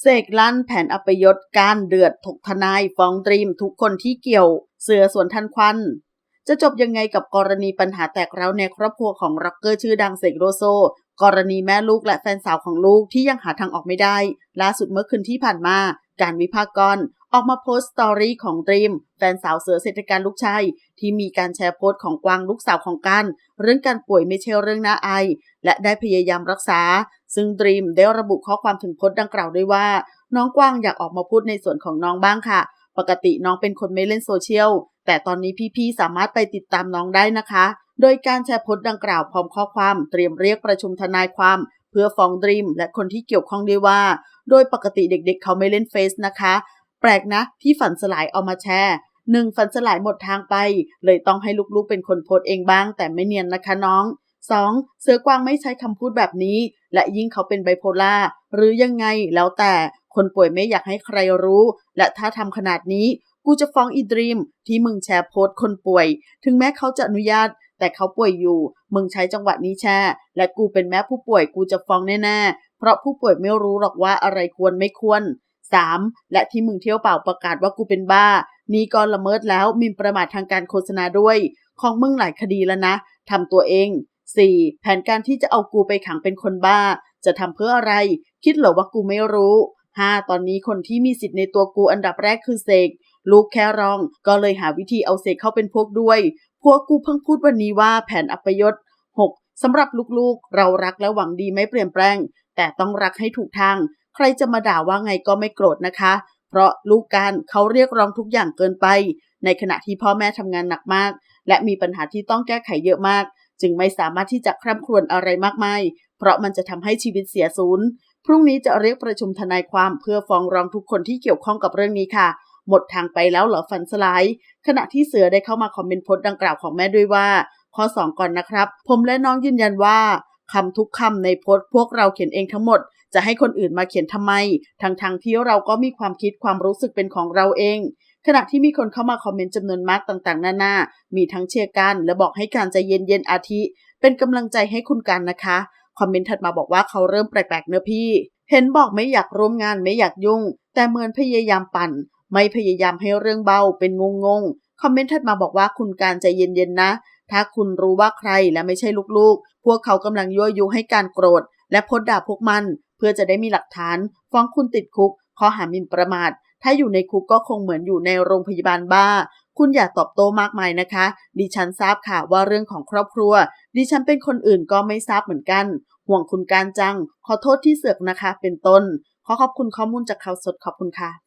เสกลั่นแผนอัปยศการเดือดถกทนายฟ้องดรีมทุกคนที่เกี่ยว เสือสวนทันควัน จะจบยังไงกับกรณีปัญหาแตกเร้าในครอบครัวของร็อกเกอร์ชื่อดังเสกโลโซ กรณีแม่ลูกและแฟนสาวของลูกที่ยังหาทางออกไม่ได้ ล่าสุดเมื่อคืนที่ผ่านมา การวิพากรอออกมาโพสต์สตอรี่ของดรีม แฟนสาวเสือเศรษฐการลูกชายที่มีการแชร์โพสต์ของกวางลูกสาวของกัน เรื่องการป่วยไม่ใช่เรื่องน่าอายและได้พยายามรักษา ซึ่งดรีมได้ระบุข้อความถึงโพสต์ดังกล่าวด้วยว่า น้องกวางอยากออกมาพูดในส่วนของน้องบ้างค่ะ ปกติน้องเป็นคนไม่เล่นโซเชียลแต่ตอนนี้พี่ๆสามารถไปติดตามน้องได้นะคะ โดยการแชร์โพสต์ดังกล่าวพร้อมข้อความเตรียมเรียกประชุมทนายความเพื่อฟ้องดรีมและคนที่เกี่ยวข้องด้วยว่า โดยปกติเด็กๆ เขาไม่เล่นเฟซนะคะ แปลกนะที่ฝันสลายเอามาแชร์หนึ่งฝันสลายหมดทางไป เลยต้องให้ลูกๆเป็นคนโพสเองบ้าง แต่ไม่เนียนนะคะน้อง 2. เสือกวางไม่ใช้คำพูดแบบนี้ และยิ่งเขาเป็นไบโพล่าหรือยังไงแล้วแต่คนป่วยไม่อยากให้ใครรู้ และถ้าทำขนาดนี้ กูจะฟ้องอีดรีม ที่มึงแชร์โพสคนป่วย ถึงแม้เขาจะอนุญาต แต่เขาป่วยอยู่ มึงใช้จังหวะนี้แชร์และกูเป็นแม่ผู้ป่วยกูจะฟ้องแน่ๆเพราะผู้ป่วยไม่รู้หรอกว่าอะไรควรไม่ควร 3. และที่มึงเที่ยวเปล่าประกาศว่ากูเป็นบ้า นี่ก็ละเมิดแล้วมินประมาททางการโฆษณาด้วย ของมึงหลายคดีแล้วนะทำตัวเอง 4. แผนการที่จะเอากูไปขังเป็นคนบ้า จะทำเพื่ออะไร คิดเหรอว่ากูไม่รู้ 5. ตอนนี้คนที่มีสิทธิ์ในตัวกูอันดับแรกคือเสกลูกแค่รอง ก็เลยหาวิธีเอาเสกเข้าเป็นพวกด้วย พวกกูเพิ่งพูดวันนี้ว่าแผนอัปยศ 6. สำหรับลูกๆ เรารักและหวังดีไม่เปลี่ยนแปลง แต่ต้องรักให้ถูกทาง ใครจะมาด่าว่าไงก็ไม่โกรธนะคะ เพราะลูกการเขาเรียกร้องทุกอย่างเกินไป ในขณะที่พ่อแม่ทำงานหนักมาก และมีปัญหาที่ต้องแก้ไขเยอะมาก จึงไม่สามารถที่จะคร่ำครวญอะไรมากมายเพราะมันจะทำให้ชีวิตเสียศูนย์พรุ่งนี้จะเรียกประชุมทนายความเพื่อฟ้องร้องทุกคนที่เกี่ยวข้องกับเรื่องนี้ค่ะ หมดทางไปแล้วเหรอฝันสลายขณะที่เสือได้เข้ามาคอมเมนต์โพสต์ดังกล่าวของแม่ด้วยว่าข้อ 2 ก่อนนะครับ ผมและน้องยืนยันว่า คำทุกคำในโพสต์พวกเราเขียนเองทั้งหมด จะให้คนอื่นมาเขียนทำไม ทั้งๆทที่เราก็มีความคิดความรู้สึกเป็นของเราเอง ขณะที่มีคนเข้ามาคอมเมนต์จำนวนมากต่างๆ นานา มีทั้งเชียร์กัน และบอกให้การใจเย็นๆอาทิ เป็นกำลังใจให้คุณกันนะคะ คอมเมนต์ถัดมาบอกว่าเขาเริ่มแปลกๆเนอะพี่ เห็นบอกไม่อยากร่วมงานไม่อยากยุ่ง แต่เหมือนพยายามปั่น ไม่พยายามให้เรื่องเบาเป็นงงงๆคอมเมนต์ถัดมาบอกว่าคุณการใจเย็นๆนะ ถ้าคุณรู้ว่าใครและไม่ใช่ลูกๆ พวกเขากำลังยั่วยุให้การโกรธ และพสต์ด่าพวกมัน เพื่อจะได้มีหลักฐาน ฟ้องคุณติดคุกข้อหาหมิ่นประมาท ถ้าอยู่ในคุกก็คงเหมือนอยู่ในโรงพยาบาลบ้า คุณอย่าตอบโต้มากมายนะคะ ดิฉันทราบค่ะว่าเรื่องของครอบครัว ดิฉันเป็นคนอื่นก็ไม่ทราบเหมือนกัน ห่วงคุณการจัง ขอโทษที่เสือกนะคะ เป็นต้น ขอขอบคุณข้อมูลจากข่าวสดขอบคุณค่ะ